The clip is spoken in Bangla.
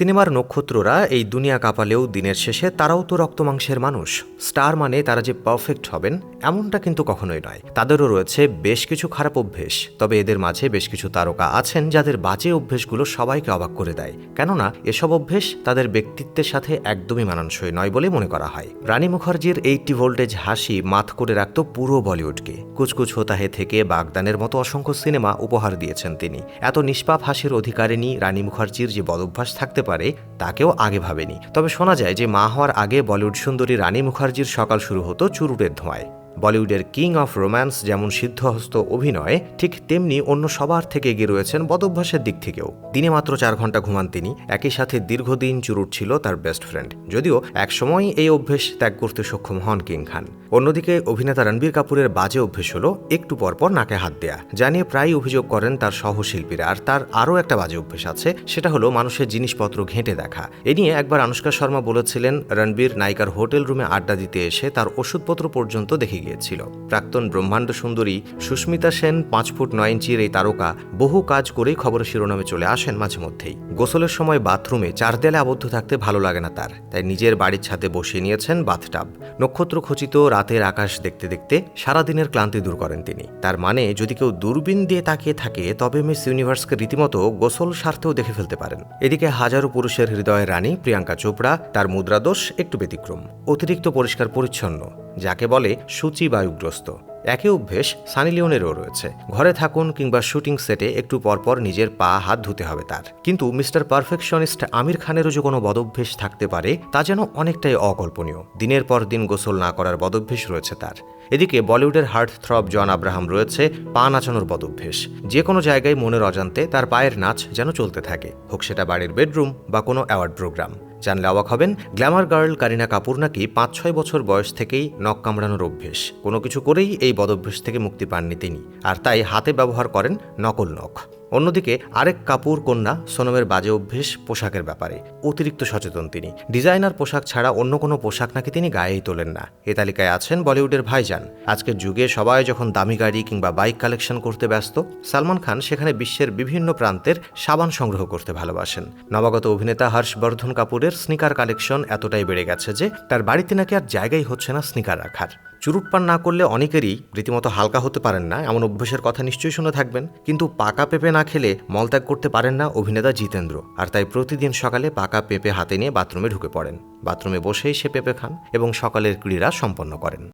সিনেমার নক্ষত্ররা এই দুনিয়া কাঁপালেও দিনের শেষে তারাও তো রক্তমাংসের মানুষ। স্টার মানে তারা যে পারফেক্ট হবেন, এমনটা কিন্তু কখনোই নয়। তাদেরও রয়েছে বেশ কিছু খারাপ অভ্যেস, তবে এদের মাঝে বেশ কিছু তারকা আছেন যাদের বাজে অভ্যেসগুলো সবাইকে অবাক করে দেয়। কেননা, এসব অভ্যেস তাদের ব্যক্তিত্বের সাথে একদমই মানানসই নয় বলে মনে করা হয়। রানী মুখার্জির এইটি ভোল্টেজ হাসি মাত করে রাখত পুরো বলিউডকে। কুচকুচ হোতাহে থেকে বাগদানের মতো অসংখ্য সিনেমা উপহার দিয়েছেন তিনি। এত নিষ্পাপ হাসির অধিকারিণী রানী মুখার্জির যে বদভ্যাস থাকতে পারে, তাকেও আগে ভাবেনি। তবে শোনা যায় যে, মা হওয়ার আগে বলিউড সুন্দরী রানী মুখার্জির সকাল শুরু হতো চুরুটের ধোঁয়ায়। বলিউডের কিং অফ রোম্যান্স যেমন সিদ্ধহস্ত অভিনয়, ঠিক তেমনি অন্য সবার থেকে এগিয়ে রয়েছেন বদভ্যাসের দিক থেকেও। দিনে মাত্র চার ঘণ্টা ঘুমান তিনি, একই সাথে দীর্ঘদিন চুরুট ছিল তার বেস্ট ফ্রেন্ড যদিও একসময় এই অভ্যেস ত্যাগ করতে সক্ষম হন কিং খান। অন্যদিকে অভিনেতা রণবীর কাপুরের বাজে অভ্যেস হলো একটু পরপর নাকে হাত দেয়া জানিয়ে প্রায় অভিযোগ করেন তার সহশিল্পীরা। আর তার আরও একটা বাজে অভ্যেস আছে, সেটা হলো মানুষের জিনিসপত্র ঘেঁটে দেখা। এ নিয়ে একবার আনুষ্কা শর্মা বলেছিলেন, রণবীর নায়িকার হোটেল রুমে আড্ডা দিতে এসে তার ওষুধপত্র পর্যন্ত দেখে গিয়েছিল। প্রাক্তন ব্রহ্মাণ্ড সুন্দরী সুস্মিতা সেন পাঁচ ফুট নয় ইঞ্চির এই তারকা বহু কাজ করেই খবরের শিরোনামে চলে আসেন মাঝে মধ্যেই। গোসলের সময় বাথরুমে চার দেয়ালে আবদ্ধ থাকতে ভালো লাগে না তার, তাই নিজের বাড়ির ছাদে বসিয়ে নিয়েছেন বাথটাব। নক্ষত্র খচিত রাতের আকাশ দেখতে দেখতে সারাদিনের ক্লান্তি দূর করেন তিনি। তার মানে যদি কেউ দূরবীন দিয়ে তাকিয়ে থাকে, তবে মিস ইউনিভার্সকে রীতিমতো গোসল স্বার্থেও দেখে ফেলতে পারেন। এদিকে হাজারো পুরুষের হৃদয়ের রানী প্রিয়াঙ্কা চোপড়া তার মুদ্রাদোষ একটু ব্যতিক্রম। অতিরিক্ত পরিষ্কার পরিচ্ছন্ন, যাকে বলে সূচি বায়ুগ্রস্ত। একই অভ্যেস সানি লিওনেরও রয়েছে। ঘরে থাকুন কিংবা শুটিং সেটে একটু পরপর নিজের পা হাত ধুতে হবে তার। কিন্তু মিস্টার পারফেকশনিস্ট আমির খানেরও যে কোনো বদভ্যেস থাকতে পারে, তা যেন অনেকটাই অকল্পনীয়। দিনের পর দিন গোসল না করার বদভ্যেস রয়েছে তার। এদিকে বলিউডের হার্ট থ্রব জন আব্রাহাম রয়েছে পা নাচানোর বদভ্যেস। যে কোনো জায়গায় মনের অজান্তে তার পায়ের নাচ যেন চলতে থাকে। হোক সেটা বাড়ির বেডরুম বা কোনো অ্যাওয়ার্ড প্রোগ্রাম। জানলে অবাক হবেন, গ্ল্যামার গার্ল কারিনা কাপুর নাকি পাঁচ ছয় বছর বয়স থেকেই নখ কামড়ানোর অভ্যেস। কোনো কিছু করেই এই বদভ্যেস থেকে মুক্তি পাননি তিনি। আর তাই হাতে ব্যবহার করেন নকল নখ। অন্যদিকে আরেক কাপুর কন্যা সোনমের বাজে অভ্যেস পোশাকের ব্যাপারে। অতিরিক্ত সচেতন তিনি। ডিজাইনার পোশাক ছাড়া অন্য কোনো পোশাক নাকি তিনি গায়েই তোলেন না। এ তালিকায় আছেন বলিউডের ভাইজান। আজকের যুগে সবাই যখন দামি গাড়ি কিংবা বাইক কালেকশন করতে ব্যস্ত, সালমান খান সেখানে বিশ্বের বিভিন্ন প্রান্তের সাবান সংগ্রহ করতে ভালোবাসেন। নবাগত অভিনেতা হর্ষবর্ধন কাপুরের স্নিকার কালেকশন এতটাই বেড়ে গেছে যে, তার বাড়িতে নাকি আর জায়গাই হচ্ছে না স্নিকার রাখার। চুরুট পান না করলে অনেকেরই রীতিমতো হালকা হতে পারেন না, এমন অভ্যেসের কথা নিশ্চয়ই শুনে থাকবেন। কিন্তু পাকা পেঁপে না খেলে মলত্যাগ করতে পারেন না অভিনেতা জিতেন্দ্র। আর তাই প্রতিদিন সকালে পাকা পেঁপে হাতে নিয়ে বাথরুমে ঢুকে পড়েন। বাথরুমে বসেই সে পেঁপে খান এবং সকালের ক্রীড়া সম্পন্ন করেন।